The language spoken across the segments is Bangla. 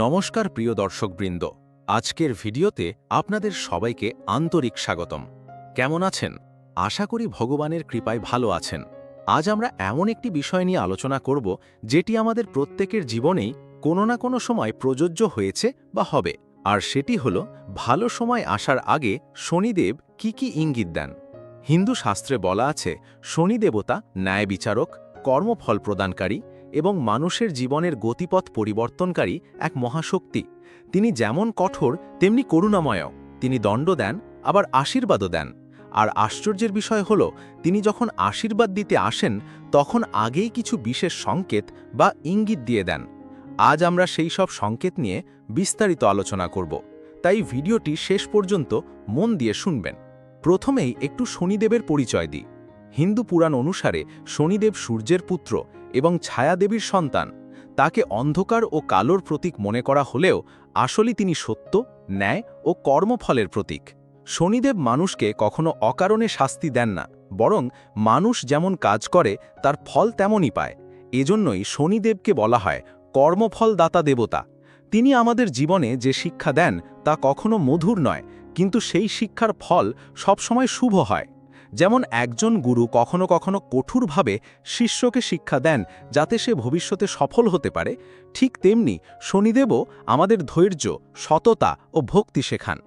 নমস্কার প্রিয় দর্শকবৃন্দ। আজকের ভিডিওতে আপনাদের সবাইকে আন্তরিক স্বাগতম। কেমন আছেন? আশা করি ভগবানের কৃপায় ভালো আছেন। আজ আমরা এমন একটি বিষয় নিয়ে আলোচনা করব, যেটি আমাদের প্রত্যেকের জীবনেই কোনো না কোনো সময় প্রযোজ্য হয়েছে বা হবে, আর সেটি হল, ভালো সময় আসার আগে শনিদেব কি কি ইঙ্গিত দেন? হিন্দু শাস্ত্রে বলা আছে শনি দেবতা ন্যায় বিচারক কর্মফল প্রদানকারী এবং মানুষের জীবনের গতিপথ পরিবর্তনকারী এক মহাশক্তি। তিনি যেমন কঠোর, তেমনি করুণাময় তিনি দণ্ড দেন, আবার আশীর্বাদও দেন। আর আশ্চর্যের বিষয় হল, তিনি যখন আশীর্বাদ দিতে আসেন, তখন আগেই কিছু বিশেষ সংকেত বা ইঙ্গিত দিয়ে দেন। আজ আমরা সেই সব সংকেত নিয়ে বিস্তারিত আলোচনা করব। তাই ভিডিওটি শেষ পর্যন্ত মন দিয়ে শুনবেন। প্রথমেই একটু শনিদেবের পরিচয় দিই। হিন্দু পুরাণ অনুসারে শনিদেব সূর্যের পুত্র এবং ছায়াদেবীর সন্তান। তাকে অন্ধকার ও কালোর প্রতীক মনে করা হলেও আসলে তিনি সত্য, ন্যায় ও কর্মফলের প্রতীক। শনিদেব মানুষকে কখনো অকারণে শাস্তি দেন না, বরং মানুষ যেমন কাজ করে, তার ফল তেমনই পায়। এজন্যই শনিদেবকে বলা হয় কর্মফলদাতা দেবতা। তিনি আমাদের জীবনে যে শিক্ষা দেন তা কখনো মধুর নয়, কিন্তু সেই শিক্ষার ফল সবসময় শুভ হয়। যেমন একজন গুরু কখনো কখনো কঠোরভাবে শিষ্যকে শিক্ষা দেন যাতে সে ভবিষ্যতে সফল হতে পারে, ঠিক তেমনি শনিদেবও আমাদের ধৈর্য, সততা ও ভক্তি শেখান।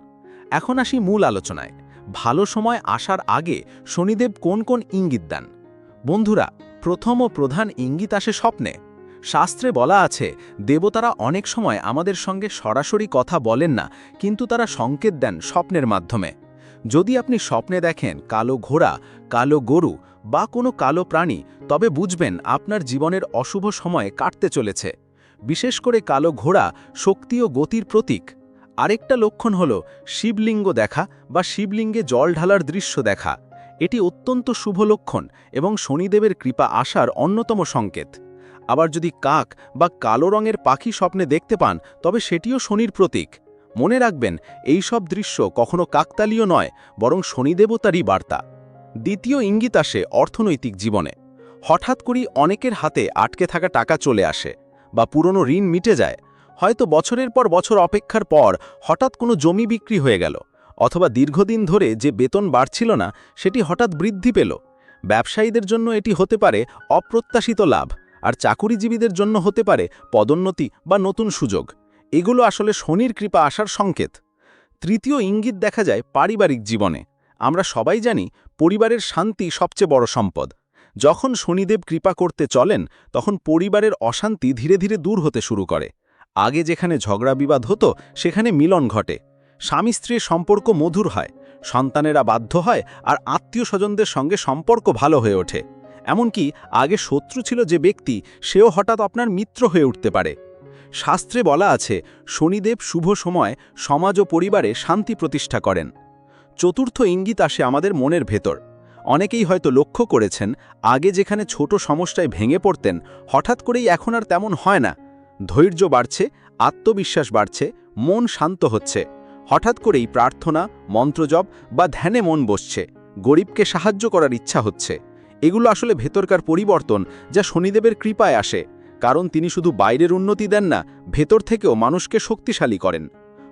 এখন আসি মূল আলোচনায়। ভালো সময় আসার আগে শনিদেব কোন কোন ইঙ্গিত দেন? বন্ধুরা, প্রথম ও প্রধান ইঙ্গিত আসে স্বপ্নে। শাস্ত্রে বলা আছে, দেবতারা অনেক সময় আমাদের সঙ্গে সরাসরি কথা বলেন না, কিন্তু তারা সংকেত দেন স্বপ্নের মাধ্যমে। যদি আপনি স্বপ্নে দেখেন কালো ঘোড়া, কালো গরু বা কোনো কালো প্রাণী, তবে বুঝবেন আপনার জীবনের অশুভ সময় কাটতে চলেছে। বিশেষ করে কালো ঘোড়া শক্তি ও গতির প্রতীক। আরেকটা লক্ষণ হল শিবলিঙ্গ দেখা বা শিবলিঙ্গে জল ঢালার দৃশ্য দেখা। এটি অত্যন্ত শুভ লক্ষণ এবং শনিদেবের কৃপা আসার অন্যতম সংকেত। আবার যদি কাক বা কালো রঙের পাখি স্বপ্নে দেখতে পান, তবে সেটিও শনির প্রতীক। মনে রাখবেন, এই সব দৃশ্য কখনো কাকতালীয় নয়, বরং শনিদেবতারই বার্তা। দ্বিতীয় ইঙ্গিত আসে অর্থনৈতিক জীবনে। হঠাৎ করেই অনেকের হাতে আটকে থাকা টাকা চলে আসে, বা পুরনো ঋণ মিটে যায়। হয়তো বছরের পর বছর অপেক্ষার পর হঠাৎ কোনো জমি বিক্রি হয়ে গেল, অথবা দীর্ঘদিন ধরে যে বেতন বাড়ছিল না, সেটি হঠাৎ বৃদ্ধি পেল। ব্যবসায়ীদের জন্য এটি হতে পারে অপ্রত্যাশিত লাভ, আর চাকুরিজীবীদের জন্য হতে পারে পদোন্নতি বা নতুন সুযোগ। এগুলো আসলে শনির কৃপা আসার সংকেত। তৃতীয় ইঙ্গিত দেখা যায় পারিবারিক জীবনে। আমরা সবাই জানি পরিবারের শান্তি সবচেয়ে বড় সম্পদ। যখন শনিদেব কৃপা করতে চলেন, তখন পরিবারের অশান্তি ধীরে ধীরে দূর হতে শুরু করে। আগে যেখানে ঝগড়া বিবাদ হতো, সেখানে মিলন ঘটে। স্বামী স্ত্রীর সম্পর্ক মধুর হয়, সন্তানেরা বাধ্য হয়, আর আত্মীয় স্বজনদের সঙ্গে সম্পর্ক ভালো হয়ে ওঠে। এমনকি আগে শত্রু ছিল যে ব্যক্তি, সেও হঠাৎ আপনার মিত্র হয়ে উঠতে পারে। শাস্ত্রে বলা আছে, শনিদেব শুভ সময় সমাজ ও পরিবারে শান্তি প্রতিষ্ঠা করেন। চতুর্থ ইঙ্গিত আসে আমাদের মনের ভেতর। অনেকেই হয়তো লক্ষ্য করেছেন, আগে যেখানে ছোট সমস্যায় ভেঙে পড়তেন, হঠাৎ করেই এখন আর তেমন হয় না। ধৈর্য বাড়ছে, আত্মবিশ্বাস বাড়ছে, মন শান্ত হচ্ছে। হঠাৎ করেই প্রার্থনা, মন্ত্রজপ বা ধ্যানে মন বসছে। গরিবকে সাহায্য করার ইচ্ছা হচ্ছে। এগুলো আসলে ভেতরকার পরিবর্তন যা শনিদেবের কৃপায় আসে। কারণ তিনি শুধু বাইরের উন্নতি দেন না, ভেতর থেকেও মানুষকে শক্তিশালী করেন।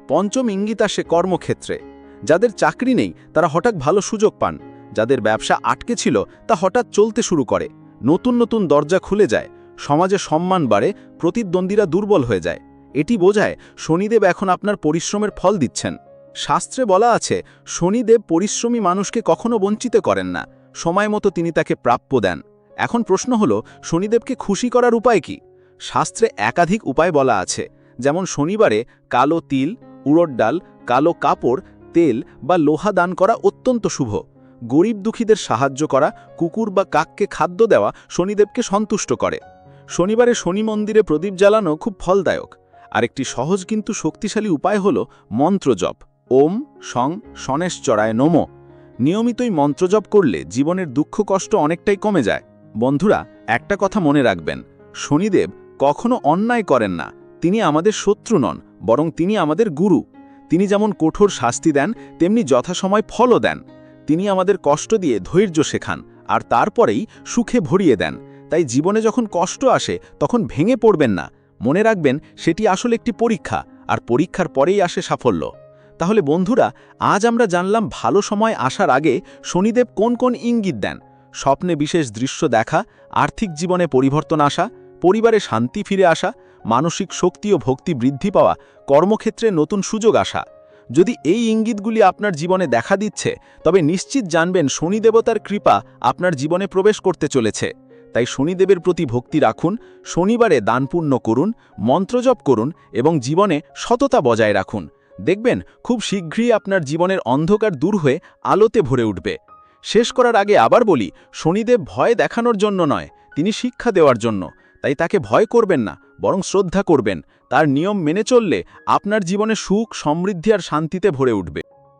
পঞ্চম ইঙ্গিত আসে কর্মক্ষেত্রে। যাদের চাকরি নেই, তারা হঠাৎ ভালো সুযোগ পান। যাদের ব্যবসা আটকে ছিল, তা হঠাৎ চলতে শুরু করে। নতুন নতুন দরজা খুলে যায়। সমাজে সম্মান বাড়ে, প্রতিদ্বন্দ্বীরা দুর্বল হয়ে যায়। এটি বোঝায় শনিদেব এখন আপনার পরিশ্রমের ফল দিচ্ছেন। শাস্ত্রে বলা আছে, শনিদেব পরিশ্রমী মানুষকে কখনো বঞ্চিত করেন না। সময় মতো তিনি তাকে প্রাপ্য দেন। এখন প্রশ্ন হল, শনিদেবকে খুশি করার উপায় কি? শাস্ত্রে একাধিক উপায় বলা আছে, যেমন শনিবারে কালো তিল, উড়োর ডাল, কালো কাপড়, তেল বা লোহা দান করা অত্যন্ত শুভ। গরিব দুঃখীদের সাহায্য করা, কুকুর বা কাককে খাদ্য দেওয়া শনিদেবকে সন্তুষ্ট করে। শনিবারে শনি মন্দিরে প্রদীপ জ্বালানো খুব ফলদায়ক। আরেকটি সহজ কিন্তু শক্তিশালী উপায় হল মন্ত্রজপ ওম সং সনেশচরায় নমো। নিয়মিতই মন্ত্রজপ করলে জীবনের দুঃখ কষ্ট অনেকটাই কমে যায়। বন্ধুরা, একটা কথা মনে রাখবেন। শনিদেব কখনো অন্যায় করেন না। তিনি আমাদের শত্রু নন, বরং তিনি আমাদের গুরু। তিনি যেমন কঠোর শাস্তি দেন, তেমনি যথাসময় ফলও দেন। তিনি আমাদের কষ্ট দিয়ে ধৈর্য শেখান, আর তারপরেই সুখে ভরিয়ে দেন। তাই জীবনে যখন কষ্ট আসে, তখন ভেঙে পড়বেন না। মনে রাখবেন, সেটি আসলে একটি পরীক্ষা, আর পরীক্ষার পরেই আসে সাফল্য। তাহলে বন্ধুরা, আজ আমরা জানলাম ভালো সময় আসার আগে শনিদেব কোন কোন ইঙ্গিত দেন। স্বপ্নে বিশেষ দৃশ্য দেখা, আর্থিক জীবনে পরিবর্তন আসা, পরিবারে শান্তি ফিরে আসা, মানসিক শক্তি ও ভক্তি বৃদ্ধি পাওয়া, কর্মক্ষেত্রে নতুন সুযোগ আসা। যদি এই ইঙ্গিতগুলি আপনার জীবনে দেখা দিচ্ছে, তবে নিশ্চিত জানবেন শনিদেবতার কৃপা আপনার জীবনে প্রবেশ করতে চলেছে। তাই শনিদেবের প্রতি ভক্তি রাখুন, শনিবারে দানপূর্ণ করুন মন্ত্রজপ করুন এবং জীবনে সততা বজায় রাখুন। দেখবেন, খুব শীঘ্রই আপনার জীবনের অন্ধকার দূর হয়ে আলোতে ভরে উঠবে। শেষ করার আগে আবার বলি, শনিদেব ভয় দেখানোর জন্য নয়, তিনি শিক্ষা দেওয়ার জন্য। তাই তাকে ভয় করবেন না, বরং শ্রদ্ধা করবেন। তার নিয়ম মেনে চললে আপনার জীবনে সুখ, সমৃদ্ধি আর শান্তিতে ভরে উঠবে।